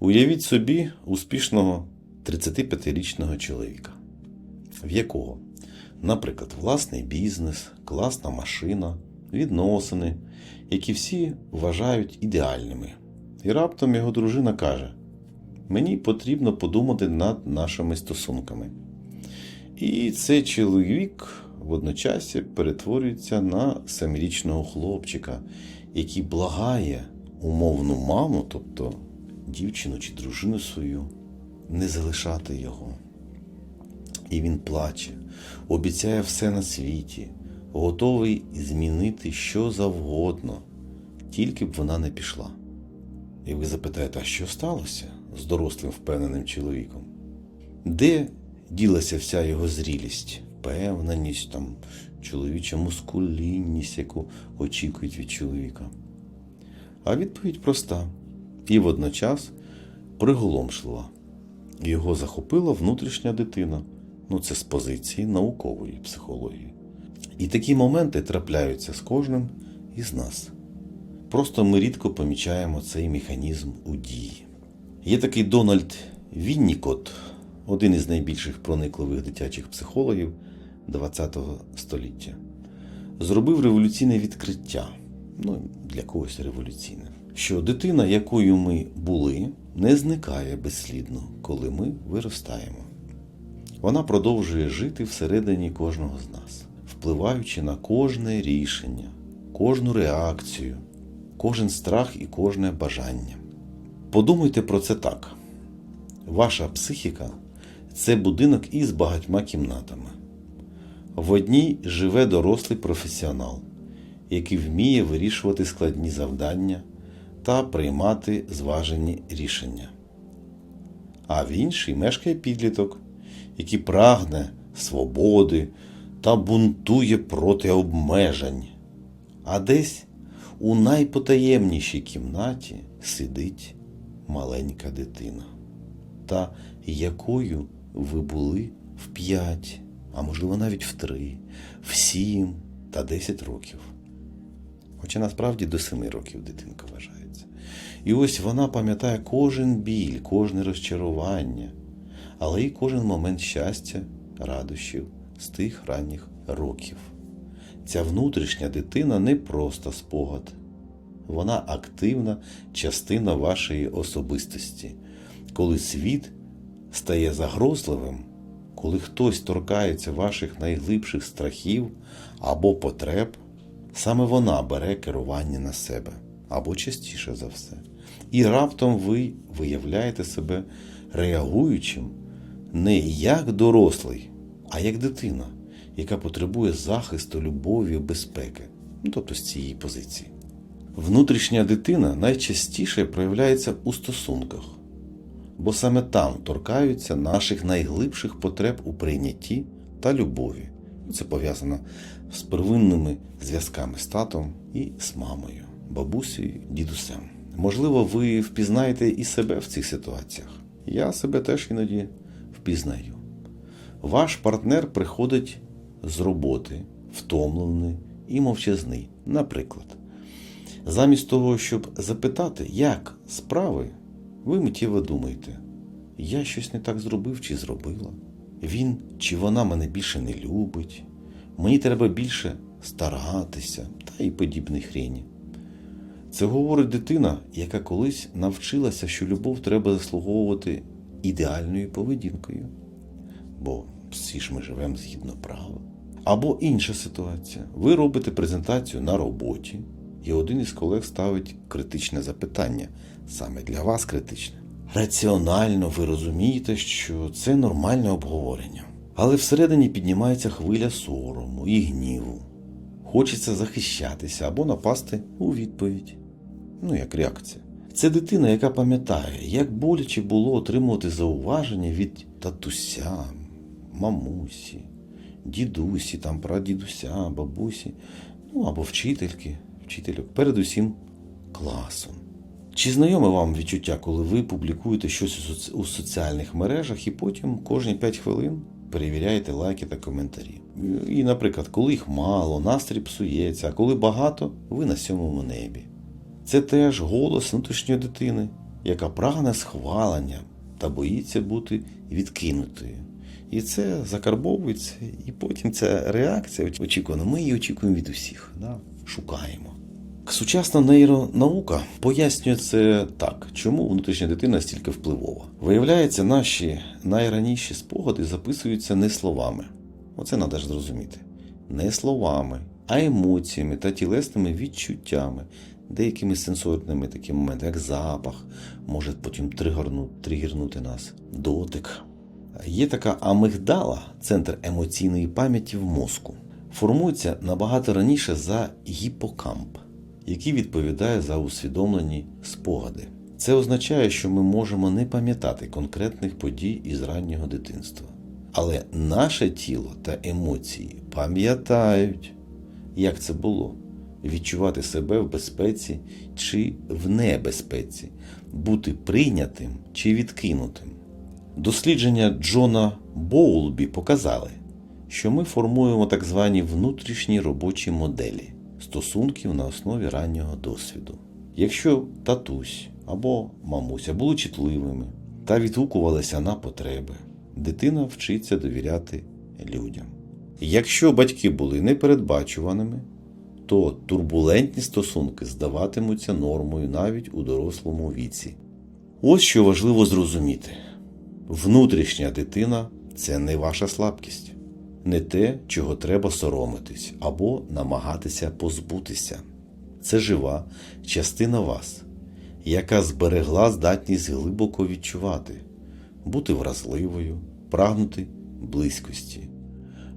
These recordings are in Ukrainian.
Уявіть собі успішного 35-річного чоловіка, в якого, наприклад, власний бізнес, класна машина, відносини, які всі вважають ідеальними. І раптом його дружина каже: Мені потрібно подумати над нашими стосунками. І цей чоловік водночас перетворюється на семирічного хлопчика, який благає умовну маму, тобто дівчину чи дружину свою, не залишати його. І він плаче, обіцяє все на світі, готовий змінити що завгодно, тільки б вона не пішла. І ви запитаєте, а що сталося з дорослим впевненим чоловіком? Де ділася вся його зрілість, впевненість, там, чоловіча мускулінність, яку очікують від чоловіка? А відповідь проста і водночас приголомшлива. Його захопила внутрішня дитина. Ну, це з позиції наукової психології. І такі моменти трапляються з кожним із нас. Просто ми рідко помічаємо цей механізм у дії. Є такий Дональд Віннікот, один із найбільших проникливих дитячих психологів ХХ століття. Зробив революційне відкриття, ну для когось революційне, що дитина, якою ми були, не зникає безслідно, коли ми виростаємо. Вона продовжує жити всередині кожного з нас, впливаючи на кожне рішення, кожну реакцію, кожен страх і кожне бажання. Подумайте про це так: ваша психіка це будинок із багатьма кімнатами. В одній живе дорослий професіонал, який вміє вирішувати складні завдання та приймати зважені рішення. А в іншій мешкає підліток, який прагне свободи та бунтує проти обмежень. А десь у найпотаємнішій кімнаті сидить маленька дитина, та якою ви були в п'ять, а можливо навіть в три, в сім та десять років. Хоча насправді до семи років дитинка вважається. І ось вона пам'ятає кожен біль, кожне розчарування, але й кожен момент щастя, радощів з тих ранніх років. Ця внутрішня дитина не просто спогад, вона активна частина вашої особистості. Коли світ стає загрозливим, коли хтось торкається ваших найглибших страхів або потреб, саме вона бере керування на себе або частіше за все. І раптом ви виявляєте себе реагуючим не як дорослий, а як дитина, яка потребує захисту, любові, безпеки, ну, тобто з цієї позиції. Внутрішня дитина найчастіше проявляється у стосунках, бо саме там торкаються наших найглибших потреб у прийнятті та любові. Це пов'язано з первинними зв'язками з татом і з мамою, бабусею, дідусем. Можливо, ви впізнаєте і себе в цих ситуаціях. Я себе теж іноді впізнаю. Ваш партнер приходить з роботи, втомлений і мовчазний. Наприклад, замість того, щоб запитати, як справи, ви миттєво думаєте, я щось не так зробив чи зробила. Він чи вона мене більше не любить, мені треба більше старатися та і подібні хрені. Це говорить дитина, яка колись навчилася, що любов треба заслуговувати ідеальною поведінкою. Бо всі ж ми живемо згідно права. Або інша ситуація. Ви робите презентацію на роботі, і один із колег ставить критичне запитання, саме для вас критичне. Раціонально ви розумієте, що це нормальне обговорення. Але всередині піднімається хвиля сорому і гніву. Хочеться захищатися або напасти у відповідь. Ну, як реакція. Це дитина, яка пам'ятає, як боляче було отримувати зауваження від татуся, мамусі, дідусі, там, прадідуся, бабусі, ну або вчительки, вчительок, передусім класом. Чи знайоме вам відчуття, коли ви публікуєте щось у соціальних мережах і потім кожні 5 хвилин перевіряєте лайки та коментарі? І, наприклад, коли їх мало, настрій псується, а коли багато, ви на сьомому небі. Це теж голос внутрішньої дитини, яка прагне схвалення та боїться бути відкинутою. І це закарбовується, і потім ця реакція очікувана. Ми її очікуємо від усіх, да? шукаємо. Сучасна нейронаука пояснює це так, чому внутрішня дитина стільки впливова. Виявляється, наші найраніші спогади записуються не словами. Оце треба ж зрозуміти. Не словами, а емоціями та тілесними відчуттями, деякими сенсорними такими моментами, як запах, може потім тригернути нас, дотик. Є така амигдала, центр емоційної пам'яті в мозку. Формується набагато раніше за гіпокамп, який відповідає за усвідомлені спогади. Це означає, що ми можемо не пам'ятати конкретних подій із раннього дитинства. Але наше тіло та емоції пам'ятають, як це було відчувати себе в безпеці чи в небезпеці, бути прийнятим чи відкинутим. Дослідження Джона Боулбі показали, що ми формуємо так звані внутрішні робочі моделі стосунків на основі раннього досвіду. Якщо татусь або мамуся були чутливими та відгукувалися на потреби, дитина вчиться довіряти людям. Якщо батьки були непередбачуваними, то турбулентні стосунки здаватимуться нормою навіть у дорослому віці. Ось що важливо зрозуміти: внутрішня дитина це не ваша слабкість, не те, чого треба соромитись або намагатися позбутися. Це жива частина вас, яка зберегла здатність глибоко відчувати, бути вразливою, прагнути близькості.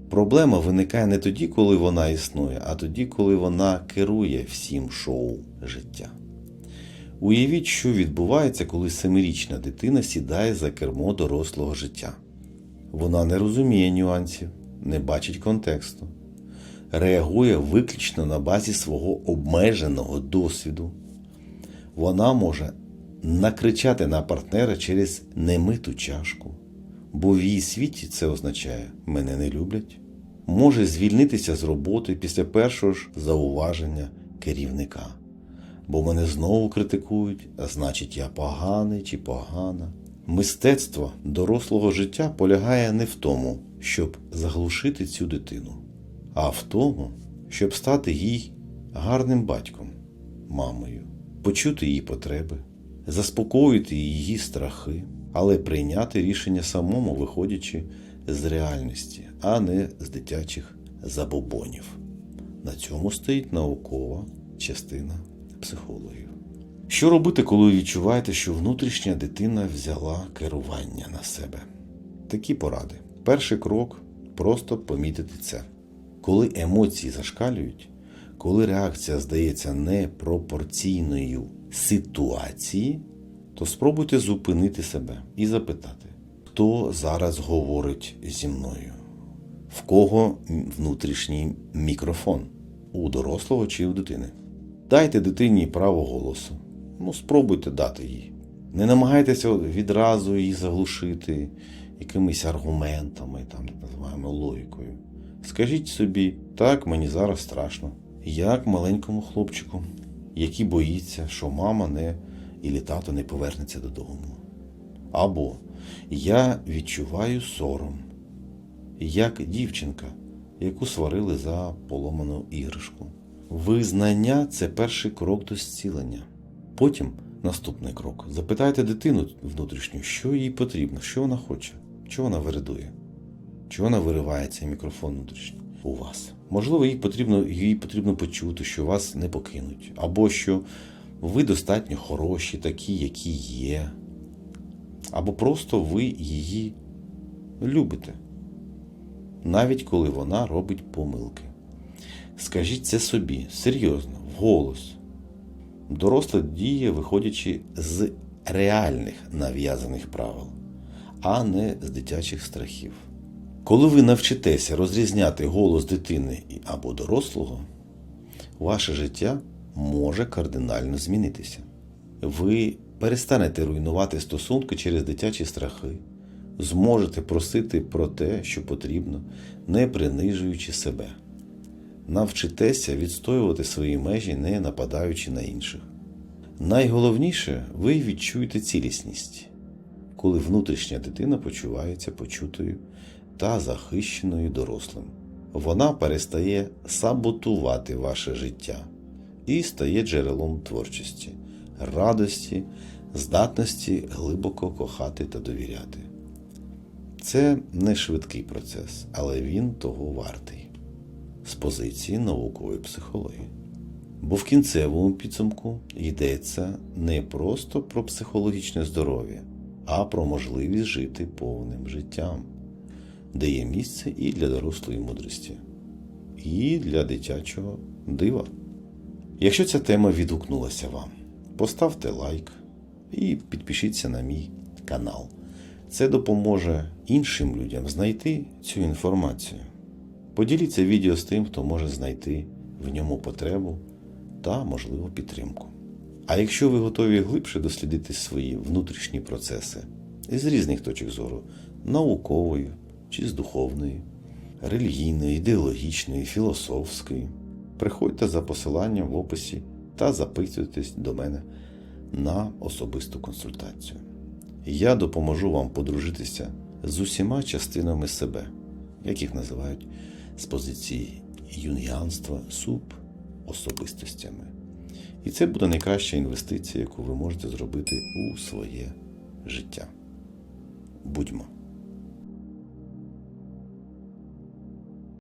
Проблема виникає не тоді, коли вона існує, а тоді, коли вона керує всім шоу життя. Уявіть, що відбувається, коли семирічна дитина сідає за кермо дорослого життя. Вона не розуміє нюансів, не бачить контексту, реагує виключно на базі свого обмеженого досвіду. Вона може накричати на партнера через немиту чашку, бо в її світі це означає мене не люблять. Може звільнитися з роботи після першого ж зауваження керівника. Бо мене знову критикують, а значить, я поганий чи погана. Мистецтво дорослого життя полягає не в тому, щоб заглушити цю дитину, а в тому, щоб стати їй гарним батьком, мамою, почути її потреби, заспокоїти її страхи, але прийняти рішення самому, виходячи з реальності, а не з дитячих забобонів. На цьому стоїть наукова частина психологів. Що робити, коли відчуваєте, що внутрішня дитина взяла керування на себе? Такі поради. Перший крок просто помітити це. Коли емоції зашкалюють, коли реакція здається непропорційною ситуації, то спробуйте зупинити себе і запитати, хто зараз говорить зі мною, в кого внутрішній мікрофон у дорослого чи у дитини. Дайте дитині право голосу. Ну, спробуйте дати їй. Не намагайтеся відразу її заглушити якимись аргументами, там, так називаємо логікою. Скажіть собі, так, мені зараз страшно, як маленькому хлопчику, який боїться, що мама не і тато не повернеться додому. Або я відчуваю сором, як дівчинка, яку сварили за поломану іграшку. Визнання це перший крок до зцілення. Потім наступний крок. Запитайте дитину внутрішню, що їй потрібно, що вона хоче, що вона виридує, чи вона вириває цей мікрофон внутрішній у вас. Можливо, їй потрібно, їй потрібно почути, що вас не покинуть, або що ви достатньо хороші, такі, які є, або просто ви її любите, навіть коли вона робить помилки. Скажіть це собі серйозно, вголос. Доросла діє, виходячи з реальних нав'язаних правил, а не з дитячих страхів. Коли ви навчитеся розрізняти голос дитини або дорослого, ваше життя може кардинально змінитися. Ви перестанете руйнувати стосунки через дитячі страхи, зможете просити про те, що потрібно, не принижуючи себе. Навчитеся відстоювати свої межі, не нападаючи на інших. Найголовніше, ви відчуєте цілісність, коли внутрішня дитина почувається почутою та захищеною дорослим. Вона перестає саботувати ваше життя і стає джерелом творчості, радості, здатності глибоко кохати та довіряти. Це не швидкий процес, але він того вартий з позиції наукової психології. Бо в кінцевому підсумку йдеться не просто про психологічне здоров'я, а про можливість жити повним життям, де є місце і для дорослої мудрості, і для дитячого дива. Якщо ця тема відгукнулася вам, поставте лайк і підпишіться на мій канал. Це допоможе іншим людям знайти цю інформацію. Поділіться відео з тим, хто може знайти в ньому потребу та, можливо, підтримку. А якщо ви готові глибше дослідити свої внутрішні процеси із різних точок зору наукової чи з духовної, релігійної, ідеологічної, філософської, приходьте за посиланням в описі та записуйтесь до мене на особисту консультацію. Я допоможу вам подружитися з усіма частинами себе, яких називають з позиції юніанства суб особистостями. І це буде найкраща інвестиція, яку ви можете зробити у своє життя. Будьмо!